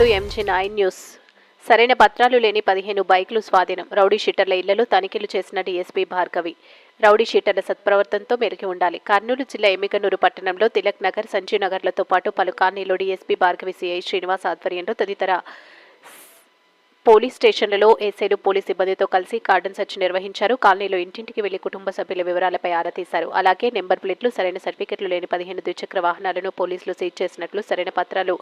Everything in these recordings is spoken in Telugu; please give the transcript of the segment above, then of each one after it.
టు ఎంజీ నైన్ న్యూస్ సరైన పత్రాలు లేని పదిహేను బైకులు స్వాధీనం. రౌడీ షీటర్ల ఇళ్ళలో తనిఖీలు చేసిన డీఎస్పీ భార్గవి. రౌడీ షీటర్ల సత్ప్రవర్తనతో మెరిగి ఉండాలి. కర్నూలు జిల్లా ఎమ్మికనూరు పట్టణంలో తిలక్ నగర్ సంజీవ్ నగర్లతో పాటు పలు కాలనీలో డీఎస్పీ భార్గవి సిఐ శ్రీనివాస్ ఆధ్వర్యంలో తదితర పోలీస్ స్టేషన్లలో ఎస్ఐలు పోలీస్ సిబ్బందితో కలిసి కార్డన్ సెర్చ్ నిర్వహించారు. కాలనీలో ఇంటింటికి వెళ్ళి కుటుంబ సభ్యుల వివరాలపై ఆరా తీశారు. అలాగే నెంబర్ ప్లేట్లు సరైన సర్టిఫికెట్లు లేని పదిహేను ద్విచక్ర వాహనాలను పోలీసులు సీజ్ చేసినట్లు సరైన పత్రాలు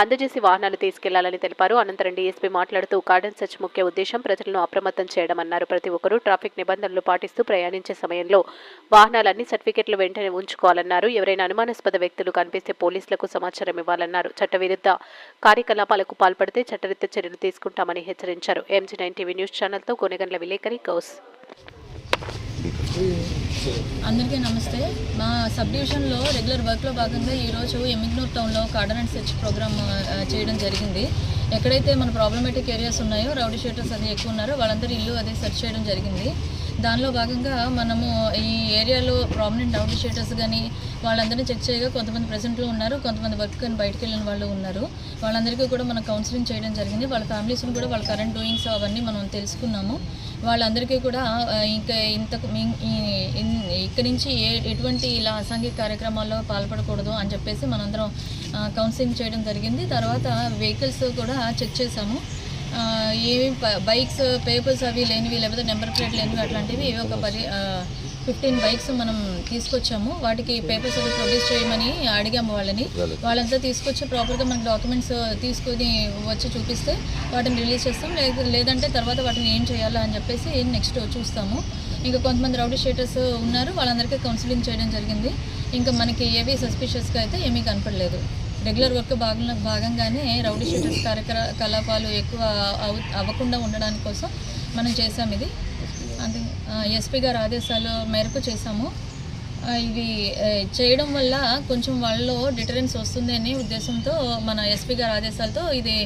అందజేసి వాహనాలు తీసుకెళ్ళాలని తెలిపారు. అనంతరం డీఎస్పీ మాట్లాడుతూ కార్డన్ సెర్చ్ ముఖ్య ఉద్దేశం ప్రజలను అప్రమత్తం చేయడం అన్నారు. ప్రతి ఒక్కరూ ట్రాఫిక్ నిబంధనలు పాటిస్తూ ప్రయాణించే సమయంలో వాహనాలన్నీ సర్టిఫికెట్లు వెంటనే ఉంచుకోవాలన్నారు. ఎవరైనా అనుమానాస్పద వ్యక్తులు కనిపిస్తే పోలీసులకు సమాచారం ఇవ్వాలన్నారు. చట్టవిరుద్ధ కార్యకలాపాలకు పాల్పడితే చట్టరీత్యా చర్యలు తీసుకుంటామని హెచ్చరించారు. ఎంజీ నైన్ టీవీ న్యూస్ ఛానల్తో కొనగండ్ల విలేకరి కౌస్ అందరికీ నమస్తే. మా సబ్ డివిజన్లో రెగ్యులర్ వర్క్లో భాగంగా ఈరోజు ఎమిగ్నూర్ టౌన్లో కార్డన్ అండ్ సెర్చ్ ప్రోగ్రామ్ చేయడం జరిగింది. ఎక్కడైతే మన ప్రాబ్లమేటిక్ ఏరియాస్ ఉన్నాయో రౌడీ షేటర్స్ అది ఎక్కువ ఉన్నారో వాళ్ళందరూ ఇల్లు అదే సెర్చ్ చేయడం జరిగింది. దానిలో భాగంగా మనము ఈ ఏరియాలో ప్రామినెంట్ రౌడీ కానీ వాళ్ళందరినీ చెక్ చేయగా కొంతమంది ప్రెసెంట్లో ఉన్నారు కొంతమంది వర్క్ అని బయటకు వెళ్ళిన వాళ్ళు ఉన్నారు. వాళ్ళందరికీ కూడా మనం కౌన్సిలింగ్ చేయడం జరిగింది. వాళ్ళ ఫ్యామిలీస్ని కూడా వాళ్ళ కరెంట్ డూయింగ్స్ అవన్నీ మనం తెలుసుకున్నాము. వాళ్ళందరికీ కూడా ఇంకా ఇంతకు ఇన్- ఇక్కడి నుంచి ఏ ఎటువంటి ఇలా అసాంఘిక కార్యక్రమాల్లో పాల్పడకూడదు అని చెప్పేసి మనందరం కౌన్సిలింగ్ చేయడం జరిగింది. తర్వాత వెహికల్స్ కూడా చెక్ చేసాము ఏవి బైక్స్ పేపర్స్ అవి లేనివి లేకపోతే నెంబర్ ప్లేట్ లేనివి అట్లాంటివి ఒక పది ఫిఫ్టీన్ బైక్స్ మనం తీసుకొచ్చాము. వాటికి పేపర్స్ అవి ప్రొడ్యూస్ చేయమని అడిగాము వాళ్ళని. వాళ్ళంతా తీసుకొచ్చి ప్రాపర్గా మనకి డాక్యుమెంట్స్ తీసుకొని వచ్చి చూపిస్తే వాటిని రిలీజ్ చేస్తాం. లేదు లేదంటే తర్వాత వాటిని ఏం చేయాలా అని చెప్పేసి నెక్స్ట్ చూస్తాము. ఇంకా కొంతమంది రౌడీ షీటర్స్ ఉన్నారు. వాళ్ళందరికీ కౌన్సిలింగ్ చేయడం జరిగింది. ఇంకా మనకి ఏవి సస్పిషియస్గా అయితే ఏమీ కనపడలేదు. రెగ్యులర్ వర్క్ భాగంలో భాగంగానే రౌడీ షీటర్స్ కార్యకలాపాలు ఎక్కువ అవ- అవ్వకుండా ఉండడానికి కోసం మనం చేసాం ఇది. అంటే ఎస్పీ గారు ఆదేశాల మేరకు చేసాము ఇవి చేయడం వల్ల కొంచెం వాళ్ళలో డిటరెన్స్ వస్తుంది అనే ఉద్దేశంతో మన ఎస్పీ గారి ఆదేశాలతో ఇది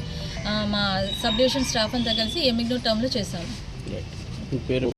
మా సబ్ డివిజన్ స్టాఫ్ అంతా కలిసి ఎమిగ్నో టౌన్లో చేశాము.